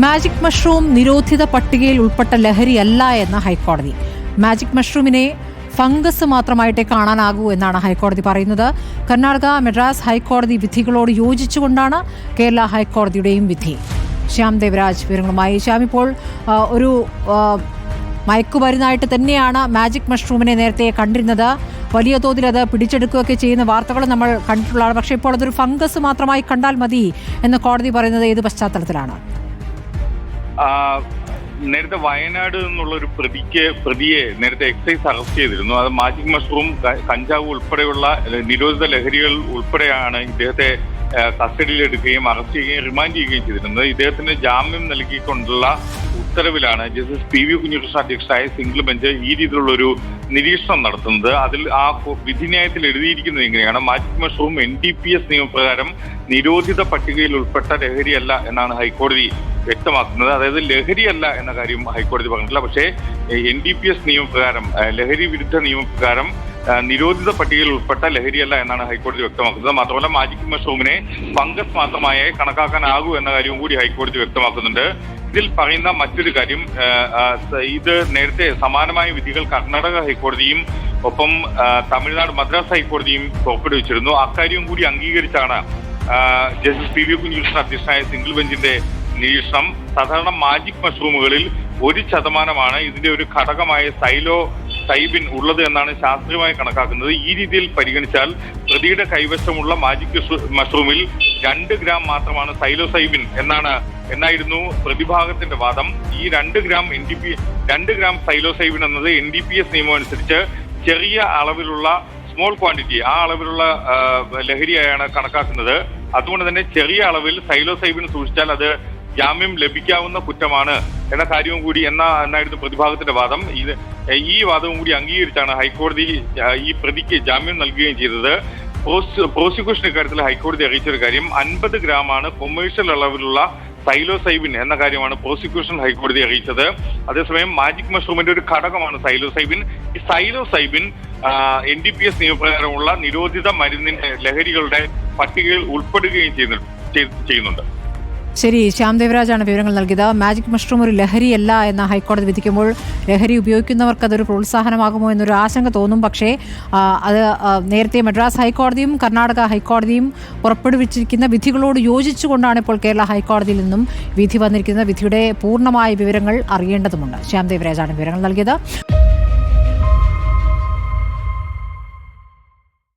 Magic mushroom നിരോധിത പട്ടികയിൽ ഉൾപ്പെട്ട ലഹരിയല്ല എന്ന ഹൈക്കോടതി. മാജിക് മഷ്റൂമിനെ ഫംഗസ് മാത്രമായിട്ടേ കാണാനാകൂ എന്നാണ് ഹൈക്കോടതി പറയുന്നത്. കർണാടക മദ്രാസ് ഹൈക്കോടതി വിധികളോട് യോജിച്ചുകൊണ്ടാണ് കേരള ഹൈക്കോടതിയുടെയും വിധി. ശ്യാം ദേവരാജ് വിവരങ്ങളുമായി. ശ്യാം ഇപ്പോൾ ഒരു മയക്കുമരുന്നായിട്ട് തന്നെയാണ് മാജിക് മഷ്റൂമിനെ നേരത്തെ കണ്ടിരുന്നത്. വലിയ തോതിൽ അത് പിടിച്ചെടുക്കുകയൊക്കെ ചെയ്യുന്ന വാർത്തകൾ നമ്മൾ കണ്ടിട്ടുള്ളതാണ്. പക്ഷേ ഇപ്പോൾ അതൊരു ഫംഗസ് മാത്രമായി കണ്ടാൽ മതി എന്ന് കോടതി പറയുന്നത് ഏത് പശ്ചാത്തലത്തിലാണ്? നേരത്തെ വയനാട് എന്നുള്ള ഒരു പ്രതിക്ക് പ്രതിയെ നേരത്തെ എക്സൈസ് അറസ്റ്റ് ചെയ്തിരുന്നു. അത് മാജിക് മഷ്റൂം കഞ്ചാവ് ഉൾപ്പെടെയുള്ള നിരോധിത ലഹരികൾ ഉൾപ്പെടെയാണ് ഇദ്ദേഹത്തെ കസ്റ്റഡിയിലെടുക്കുകയും അറസ്റ്റ് ചെയ്യുകയും റിമാൻഡ് ചെയ്യുകയും ചെയ്തിരുന്നത്. ഇദ്ദേഹത്തിന് ജാമ്യം നൽകിക്കൊണ്ടുള്ള ഉത്തരവിലാണ് ജസ്റ്റിസ് പി വി കുഞ്ഞികൃഷ്ണ അധ്യക്ഷനായ സിംഗിൾ ബെഞ്ച് ഈ രീതിയിലുള്ള ഒരു നിരീക്ഷണം നടത്തുന്നത്. അതിൽ ആ വിധിന്യായത്തിൽ എഴുതിയിരിക്കുന്നത് എങ്ങനെയാണ് magic mushroom N D P S നിയമപ്രകാരം നിരോധിത പട്ടികയിൽ ഉൾപ്പെട്ട ലഹരിയല്ല എന്നാണ് ഹൈക്കോടതി വ്യക്തമാക്കുന്നത്. അതായത് ലഹരിയല്ല എന്ന കാര്യം ഹൈക്കോടതി പറഞ്ഞിട്ടില്ല. പക്ഷേ എൻ ഡി പി എസ് നിയമപ്രകാരം ലഹരി വിരുദ്ധ നിയമപ്രകാരം നിരോധിത പട്ടികയിൽ ഉൾപ്പെട്ട ലഹരിയല്ല എന്നാണ് ഹൈക്കോടതി വ്യക്തമാക്കുന്നത്. മാത്രമല്ല മാജിക് മഷ്റൂമിനെ ഫംഗസ് മാത്രമായേ കണക്കാക്കാനാകൂ എന്ന കാര്യവും കൂടി ഹൈക്കോടതി വ്യക്തമാക്കുന്നുണ്ട്. ഇതിൽ പറയുന്ന മറ്റൊരു കാര്യം ഇത് നേരത്തെ സമാനമായ വിധികൾ കർണാടക ഹൈക്കോടതിയും ഒപ്പം തമിഴ്നാട് മദ്രാസ് ഹൈക്കോടതിയും പുറപ്പെടുവിച്ചിരുന്നു അക്കാര്യവും കൂടി അംഗീകരിച്ചാണ് ജസ്റ്റിസ് പി വി കുഞ്ഞുകൃഷ്ണൻ അധ്യക്ഷനായ സിംഗിൾ ബെഞ്ചിന്റെ നിരീക്ഷണം സാധാരണ മാജിക് മഷ്റൂമുകളിൽ ഒരു ശതമാനമാണ് ഇതിന്റെ ഒരു ഘടകമായ സൈലോ സൈബിൻ ഉള്ളത് എന്നാണ് ശാസ്ത്രീയമായി കണക്കാക്കുന്നത്. ഈ രീതിയിൽ പരിഗണിച്ചാൽ പ്രതിയുടെ കൈവശമുള്ള മാജിക് മഷ്റൂമിൽ രണ്ട് ഗ്രാം മാത്രമാണ് സൈലോസൈബിൻ എന്നാണ് എന്നായിരുന്നു പ്രതിഭാഗത്തിന്റെ വാദം. ഈ രണ്ട് ഗ്രാം എൻ ഡി പി രണ്ട് ഗ്രാം സൈലോസൈബിൻ എന്നത് എൻ ഡി പി എസ് നിയമം അനുസരിച്ച് ചെറിയ അളവിലുള്ള സ്മോൾ ക്വാണ്ടിറ്റി ആ അളവിലുള്ള ലഹരിയായാണ് കണക്കാക്കുന്നത്. അതുകൊണ്ട് തന്നെ ചെറിയ അളവിൽ സൈലോസൈബിൻ സൂക്ഷിച്ചാൽ അത് ജാമ്യം ലഭിക്കാവുന്ന കുറ്റമാണ് എന്ന കാര്യവും കൂടി എന്ന എന്നായിരുന്നു പ്രതിഭാഗത്തിന്റെ വാദം. ഇത് ഈ വാദവും കൂടി അംഗീകരിച്ചാണ് ഹൈക്കോടതി ഈ പ്രതിക്ക് ജാമ്യം നൽകുകയും ചെയ്തത്. പ്രോസ്- പ്രോസിക്യൂഷൻ ഇക്കാര്യത്തിൽ ഹൈക്കോടതി അറിയിച്ചൊരു കാര്യം. അൻപത് ഗ്രാമാണ് കൊമേഴ്ഷ്യൽ അളവിലുള്ള സൈലോസൈബിൻ എന്ന കാര്യമാണ് പ്രോസിക്യൂഷൻ ഹൈക്കോടതി അറിയിച്ചത്. അതേസമയം മാജിക് മഷ്റൂമിന്റെ ഒരു ഘടകമാണ് സൈലോസൈബിൻ. ഈ psilocybin N D P S നിയമപ്രകാരമുള്ള നിരോധിത മരുന്നിന്റെ ലഹരികളുടെ പട്ടികയിൽ ഉൾപ്പെടുകയും ചെയ്യുന്നു- ചെയ്യുന്നുണ്ട്. ശരി ശ്യാം ദേവരാജാണ് വിവരങ്ങൾ നൽകിയത്. മാജിക് മഷ്റൂം ഒരു ലഹരിയല്ല എന്ന ഹൈക്കോടതി വിധിക്കുമ്പോൾ ലഹരി ഉപയോഗിക്കുന്നവർക്ക് അതൊരു പ്രോത്സാഹനമാകുമോ എന്നൊരു ആശങ്ക തോന്നും. പക്ഷേ അത് നേരത്തെ മദ്രാസ് ഹൈക്കോടതിയും കർണാടക ഹൈക്കോടതിയും പുറപ്പെടുവിച്ചിരിക്കുന്ന വിധികളോട് യോജിച്ചുകൊണ്ടാണ് ഇപ്പോൾ കേരള ഹൈക്കോടതിയിൽ നിന്നും വിധി വന്നിരിക്കുന്നത്. വിധിയുടെ പൂർണമായ വിവരങ്ങൾ അറിയേണ്ടതുണ്ട് ശ്യാം ദേവരാജാണ് വിവരങ്ങൾ നൽകിയത്.